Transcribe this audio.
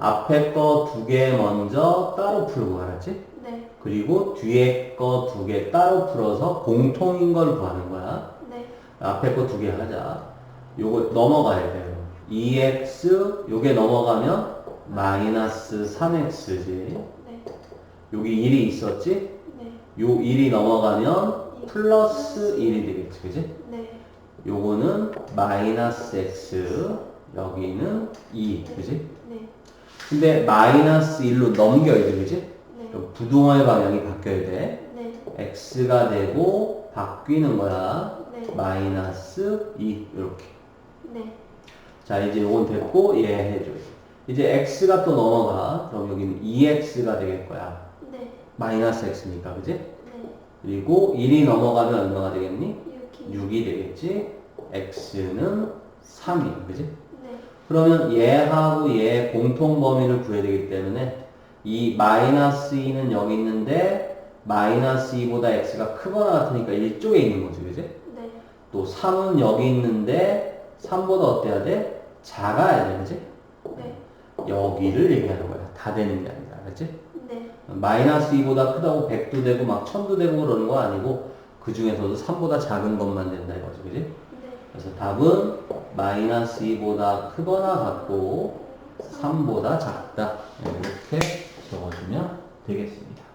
앞에 거 두 개 먼저 따로 풀고 알았지? 네. 그리고 뒤에 거 두 개 따로 풀어서 공통인 걸 구하는 거야. 네. 앞에 거 두 개 하자. 요거 넘어가야 돼요. 2x 요게 넘어가면 마이너스 3x지. 네. 여기 1이 있었지? 네. 요 1이 넘어가면 플러스 1이 되겠지. 그지? 네. 요거는 마이너스 x 여기는 2 그지? 네. 근데 마이너스 1로 넘겨야 돼 그지? 네. 그럼 부동화의 방향이 바뀌어야 돼 네. x가 되고 바뀌는 거야 네. 마이너스 2 이렇게 네. 자 이제 요건 됐고 얘 해줘 이제 x가 또 넘어가 그럼 여기는 2x가 되겠 거야 네. 마이너스 x니까 그지? 네. 그리고 1이 넘어가면 얼마가 되겠니? 여기. 6이 되겠지 x는 3이 그지? 네. 그러면 얘하고 얘 공통 범위를 구해야 되기 때문에 이 마이너스 2는 여기 있는데 마이너스 2보다 x가 크거나 같으니까 이쪽에 있는 거지 그지? 네. 또 3은 여기 있는데 3보다 어때야 돼? 작아야 돼 그지? 네. 여기를 얘기하는 거야 다 되는 게 아니라 그지? 네. 마이너스 2보다 크다고 100도 되고 막 1000도 되고 그러는 거 아니고 그 중에서도 3보다 작은 것만 된다 이거지 그지? 네. 그래서 답은 마이너스 2보다 크거나 같고 3보다 작다. 이렇게 적어주면 되겠습니다.